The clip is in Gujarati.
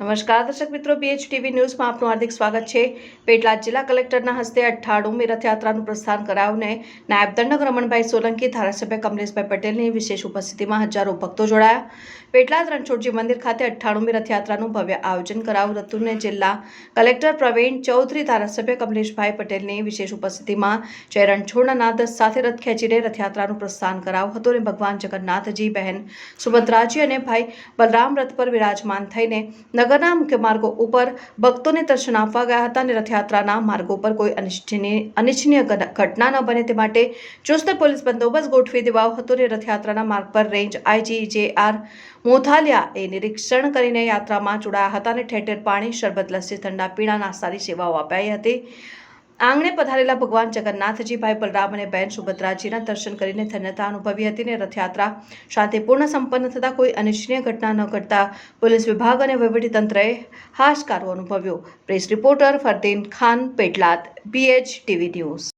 નમસ્કાર, દર્શક મિત્રો પીએચ ટીવી ન્યૂઝમાં આપનું હાર્દિક સ્વાગત છે. પેટલાદ જિલ્લા કલેક્ટરના હસ્તે અઠ્ઠાણુંમી રથયાત્રાનું પ્રસ્થાન કરાવને નાયબ દંડક રમણભાઈ સોલંકી, ધારાસભ્ય કમલેશભાઈ પટેલની વિશેષ ઉપસ્થિતિમાં હજારો ભક્તો જોડાયા. પેટલાદ રણછોડજી મંદિર ખાતે અઠ્ઠાણુંમી રથયાત્રાનું ભવ્ય આયોજન કરાયું હતું જિલ્લા કલેક્ટર પ્રવીણ ચૌધરી, ધારાસભ્ય કમલેશભાઈ પટેલની વિશેષ ઉપસ્થિતિમાં જય રણછોડના નાદ સાથે રથ ખેંચીને રથયાત્રાનું પ્રસ્થાન કરાવ્યું હતું અને ભગવાન જગન્નાથજી, બહેન સુભદ્રાજી અને ભાઈ બલરામ રથ પર વિરાજમાન થઈને નગરના મુખ્ય માર્ગો ઉપર ભક્તોને દર્શન આપવા ગયા હતા અને રથયાત્રાના માર્ગો પર કોઈ અનિચ્છનીય ઘટના ન બને તે માટે ચુસ્ત પોલીસ બંદોબસ્ત ગોઠવી દેવાયો હતો અને રથયાત્રાના માર્ગ પર range IG J R Mothaliya એ નિરીક્ષણ કરીને યાત્રામાં જોડાયા હતા અને ઠેર ઠેર પાણી, શરબત, લસ્સી, ઠંડા પીણા નાસ્તાની સેવાઓ અપાઈ હતી. આંગણે પધારેલા ભગવાન જગન્નાથજીભાઈ બલરામ અને બહેન સુભદ્રાજીના દર્શન કરીને ધન્યતા અનુભવી હતી અને રથયાત્રા શાંતિપૂર્ણ સંપન્ન થતાં કોઈ અનિચ્છનીય ઘટના ન ઘટતા પોલીસ વિભાગ અને વહીવટીતંત્રએ હાશકારો અનુભવ્યો. Press reporter Fardeen Khan, Petlad BH TV news